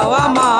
ao amar.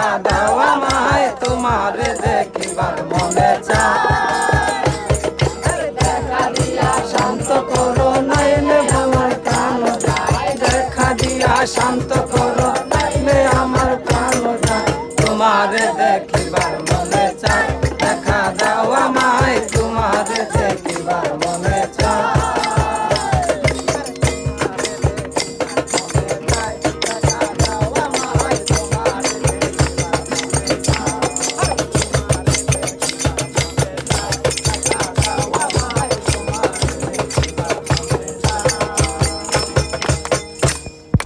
না দাও তোমার দেখিবার মনে চা শান্ত করো, নাইলে আমার প্রাণ দেখা দিয়া শান্ত করো, নাইলে আমার প্রাণ তোমার দেখিবার মনে চা দেখা দাও আমায় তোমার দেখিবার